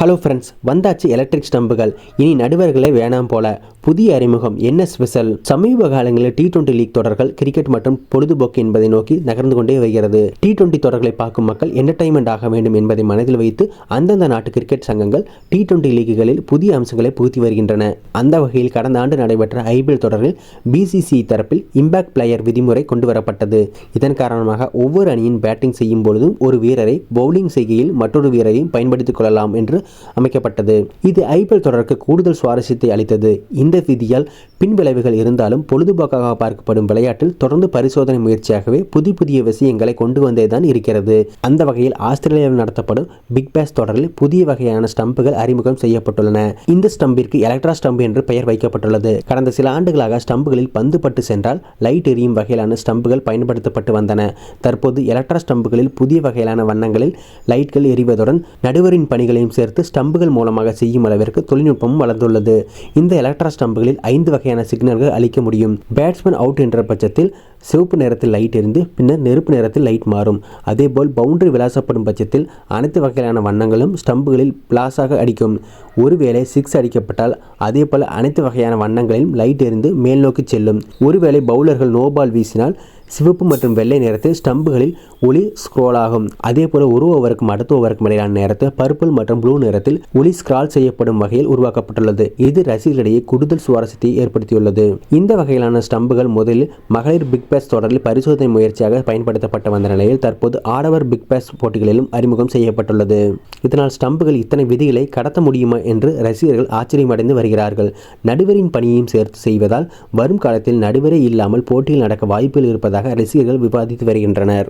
Hello friends வந்தாச்சு electric ஸ்டம்புகள் இனி நடுவர்களே வேணாம் போல. புதிய அறிமுகம் என்ன ஸ்பெஷல் சமீப காலங்களில் டி டுவெண்டி லீக் தொடர்கள் கிரிக்கெட் மற்றும் பொழுதுபோக்கு என்பதை நோக்கி நகர்ந்து கொண்டே வருகிறது. டி டுவெண்டி தொடர்களை பார்க்கும் மக்கள் என்டர்டைன்மெண்ட் ஆக வேண்டும் என்பதை மனதில் வைத்து அந்தந்த நாட்டு கிரிக்கெட் சங்கங்கள் டி டுவெண்டி லீக்குகளில் புதிய அம்சங்களை புகுத்தி வருகின்றன. அந்த வகையில் கடந்த ஆண்டு நடைபெற்ற ஐபிஎல் தொடரில் பிசிசி தரப்பில் இம்பாக்ட் பிளேயர் விதிமுறை கொண்டு வரப்பட்டது. இதன் காரணமாக ஒவ்வொரு அணியின் பேட்டிங் செய்யும் பொழுதும் ஒரு வீரரை பவுலிங் செய்கையில் மற்றொரு வீரரையும் பயன்படுத்திக் கொள்ளலாம் என்று அமைக்கப்பட்டது. இது ஐபிஎல் தொடருக்கு கூடுதல் சுவாரஸ்யத்தை அளித்தது. இந்த விதியால் பின்விளைவுகள் இருந்தாலும் பொழுதுபோக்காக பார்க்கப்படும் விளையாட்டில் தொடர்ந்து பரிசோதனை முயற்சியாகவே புதிய புதிய விஷயங்களை கொண்டு வந்தேதான் இருக்கிறது. அந்த வகையில் ஆஸ்திரேலியாவில் நடத்தப்படும் பிக் பேஸ் தொடரில் புதிய வகையான ஸ்டம்புகள் அறிமுகம் செய்யப்பட்டுள்ளன. இந்த ஸ்டம்பிற்கு எலக்ட்ரா ஸ்டம்ப் என்று பெயர் வைக்கப்பட்டுள்ளது. கடந்த சில ஆண்டுகளாக ஸ்டம்புகளில் பந்து பட்டு சென்றால் லைட் எரியும் வகையிலான ஸ்டம்புகள் பயன்படுத்தப்பட்டு வந்தன. தற்போது எலக்ட்ரா ஸ்டம்புகளில் புதிய வகையிலான வண்ணங்களில் லைட்கள் எரிவதுடன் நடுவரின் பணிகளையும் சேர்த்து ஸ்டம்புகள் மூலமாக செய்யும் அளவிற்கு தொழில்நுட்பமும் வளர்ந்துள்ளது. இந்த எலக்ட்ரா ஸ்டம்புகளில் ஐந்து வகையான சிக்னல்கள் அளிக்க முடியும். பேட்ஸ்மேன் அவுட் என்ற பட்சத்தில் சிவப்பு நிறத்தில் லைட் எரிந்து பின்னர் நெருப்பு நிறத்தில் லைட் மாறும். அதேபோல் பவுண்டரி விளாசப்படும் பட்சத்தில் அனைத்து வகையான வண்ணங்களும் ஸ்டம்புகளில் பிளாஸாக அடிக்கும். ஒருவேளை சிக்ஸ் அடிக்கப்பட்டால் அதேபோல் அனைத்து வகையான வண்ணங்களிலும் லைட் எரிந்து மேல் நோக்கி செல்லும். ஒருவேளை பவுலர்கள் நோபால் வீசினால் சிவப்பு மற்றும் வெள்ளை நிறத்தில் ஸ்டம்புகளில் ஒளி ஸ்க்ரோல் ஆகும் அதே போல ஒரு ஓவருக்கும் அடுத்த ஓவருக்கும் இடையிலான நேரத்தில் பர்பிள் மற்றும் ப்ளூ நிறத்தில் ஒளி ஸ்க்ரால் செய்யப்படும் வகையில் உருவாக்கப்பட்டுள்ளது. இது ரசிகர்களிடையே கூடுதல் சுவாரஸ்யத்தை ஏற்படுத்தியுள்ளது. இந்த வகையிலான ஸ்டம்புகள் முதலில் மகளிர் பிக் பேஸ் தொடரில் பரிசோதனை முயற்சியாக பயன்படுத்தப்பட்டு வந்த நிலையில் தற்போது ஆடவர் பிக் பேஸ் போட்டிகளிலும் அறிமுகம் செய்யப்பட்டுள்ளது. இதனால் ஸ்டம்புகள் இத்தனை விதிகளை கடத்த முடியுமா என்று ரசிகர்கள் ஆச்சரியமடைந்து வருகிறார்கள். நடுவரின் பணியையும் சேர்த்து செய்வதால் வரும் காலத்தில் நடுவரே இல்லாமல் போட்டியில் நடக்க வாய்ப்புகள் இருப்பதாக ரசிகர்கள் விவாதித்து வருகின்றனர்.